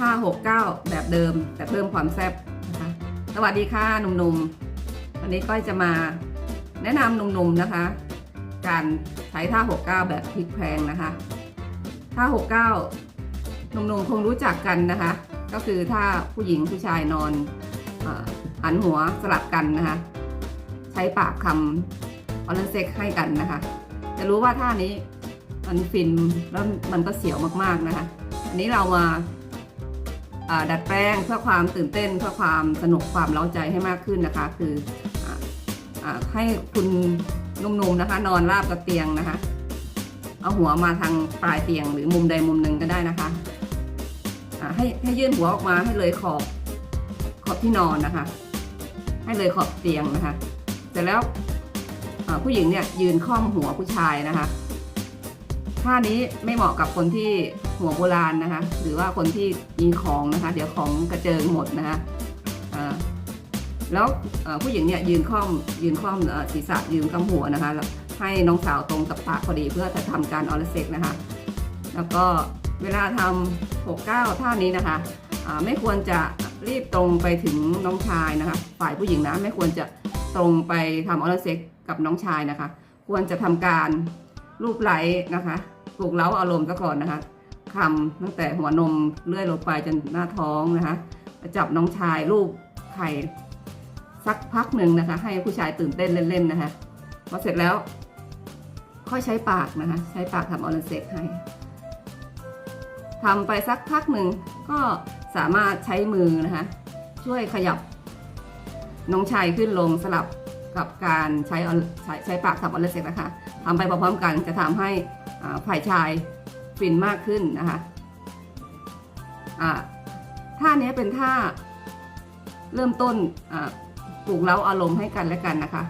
ห้าหกเก้าแบบเดิม แต่เพิ่มความแซ่บนะคะ สวัสดีค่ะหนุ่มๆ วันนี้ก้อยจะมาแนะนำหนุ่มๆนะคะ การใช้ท่าหกเก้าแบบพลิกแพลงนะคะท่าหกเก้าหนุ่มๆ คงรู้จักกันนะคะ ก็คือถ้าผู้หญิงผู้ชายนอนหันหัวสลับกันนะคะ ใช้ปากคำออลเซ็กให้กันนะคะ จะรู้ว่าท่านี้มันฟินแล้วมันก็เสียวมากๆนะคะ อันนี้เรามา ดัดแปลงเพื่อความตื่นเต้นเพื่อความสนุกความเล้าใจให้มากขึ้นนะคะ คืออให้คุณนุ่มๆนะคะ นอนราบกับเตียงนะคะ เอาหัวมาทางปลายเตียงหรือมุมใดมุมหนึ่งก็ได้นะคะให้ให้ยื่นหัวออกมาให้เลยขอบขอบที่นอนนะคะ ให้เลยขอบเตียงนะคะ เสร็จแล้วผู้หญิงเนี่ยยืนค่อมหัวผู้ชายนะคะ ท่านี้ไม่เหมาะกับคนที่หัวโบราณนะคะ หรือว่าคนที่มีของนะคะ เดี๋ยวของกระเจิงหมดนะคะแล้วผู้หญิงเนี่ยยืนค่อมยืนค่อมศีรษะยืนกำหัวนะคะให้น้องสาวตรงกับปากพอดีเพื่อจะทำการออลเซ็กนะคะ แล้วก็เวลาทำหกเก้าท่านี้นะคะไม่ควรจะรีบตรงไปถึงน้องชายนะคะ ฝ่ายผู้หญิงนะไม่ควรจะตรงไปทำออร์เซ็กกับน้องชายนะคะ ควรจะทำการรูปไหลนะคะ ปลุกเล้าอารมณ์ซะก่อนนะคะคำตั้งแต่หัวนมเลื่อยลงไปจนหน้าท้องนะคะจับน้องชายรูปไข่สักพักหนึ่งนะคะ ให้ผู้ชายตื่นเต้นเล่นๆนะคะพอเสร็จแล้ว ค่อยใช้ปากนะคะ ใช้ปากทำออร์เซ็กให้ทำไปสักพักหนึ่งก็สามารถใช้มือนะคะ ช่วยขยับน้องชายขึ้นลงสลับกับการใช้ใช้ใช้ปากทำออลเซ็กนะคะทำไปพร้อมๆกันจะทำให้ ฝ่ายชายฟินมากขึ้นนะคะท่านี้เป็นท่าเริ่มต้นปลุกเร้าอารมณ์ให้กันและกันนะคะ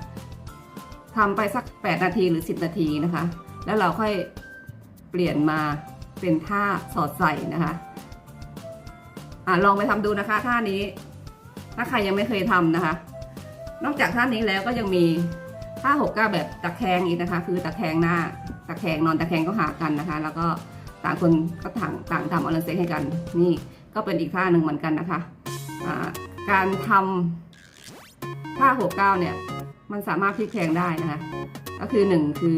ทำไปสัก 8 นาทีหรือ 10 นาทีนะคะ แล้วเราค่อยเปลี่ยนมาเป็นท่าสอดใส่นะคะอ่าลองไปทำดูนะคะท่านี้ ถ้าใครยังไม่เคยทำนะคะ นอกจากท่านี้แล้วก็ยังมีท่าหกก้าแบบตะแคงอีกนะคะ คือตะแคงหน้า ตะแคงนอนตะแคงก็หากันนะคะ แล้วก็ต่างคนก็ต่างต่างทำออลเซ็กให้กัน นี่ก็เป็นอีกท่าหนึ่งเหมือนกันนะคะการทำท่าหกเก้าเนี่ยมันสามารถพลิกแพงได้นะคะ ก็คือหนึ่งคือ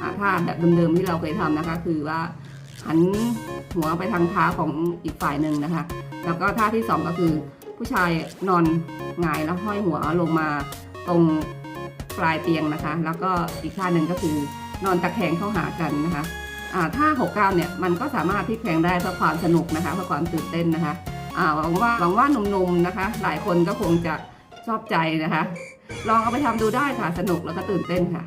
อท่าแบบเดิมๆที่เราเคยทำนะคะ คือว่าหันหัวไปทางเท้าของอีกฝ่ายหนึ่งนะคะ แล้วก็ท่าที่สองก็คือผู้ชายนอนหงายแล้วห้อยหัวลงมาตรงปลายเตียงนะคะ แล้วก็อีกท่าหนึ่งก็คือ นอนตะแคงเข้าหากันนะคะอ่าท่าหกเก้าเนี่ยมันก็สามารถพลิกแพงได้เพราะความสนุกนะคะเพราะความตื่นเต้นนะคะอ่าหวังว่าหวังว่าหนุ่มๆนะคะ หลายคนก็คงจะชอบใจนะคะ ลองเอาไปทำดูได้ค่ะสนุกแล้วก็ตื่นเต้นค่ะ